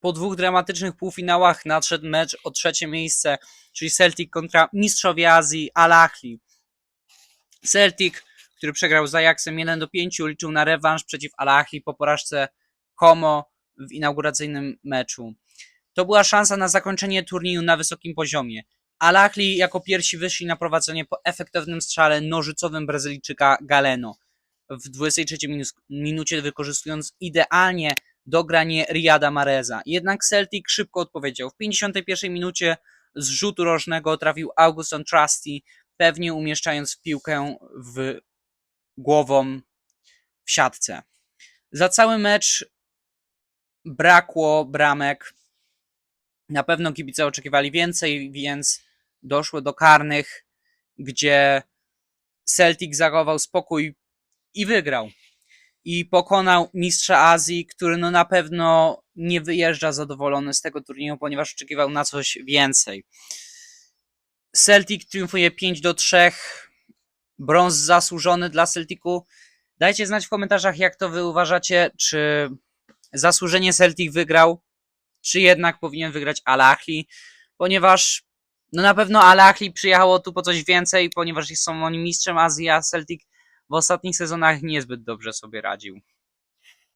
po dwóch dramatycznych półfinałach nadszedł mecz o trzecie miejsce, czyli Celtic kontra mistrzowie Azji Al Ahly. Celtic, który przegrał z Ajaxem 1 do 5, liczył na rewanż przeciw Al Ahly po porażce Como w inauguracyjnym meczu. To była szansa na zakończenie turnieju na wysokim poziomie. Al Ahly jako pierwsi wyszli na prowadzenie po efektywnym strzale nożycowym Brazylijczyka Galeno w 23 minus- minucie wykorzystując idealnie dogranie Riyada Mareza. Jednak Celtic szybko odpowiedział. W 51 minucie z rzutu rożnego trafił Augustin Trusty, pewnie umieszczając piłkę w głową w siatce. Za cały mecz brakło bramek. Na pewno kibice oczekiwali więcej, więc doszło do karnych, gdzie Celtic zachował spokój i wygrał. I pokonał mistrza Azji, który no na pewno nie wyjeżdża zadowolony z tego turnieju, ponieważ oczekiwał na coś więcej. Celtic triumfuje 5 do 3. Brąz zasłużony dla Celticu. Dajcie znać w komentarzach, jak to wy uważacie, czy zasłużenie Celtic wygrał, czy jednak powinien wygrać Al Ahly, ponieważ no na pewno Al Ahly przyjechało tu po coś więcej, ponieważ są oni mistrzem Azji, a Celtic w ostatnich sezonach niezbyt dobrze sobie radził.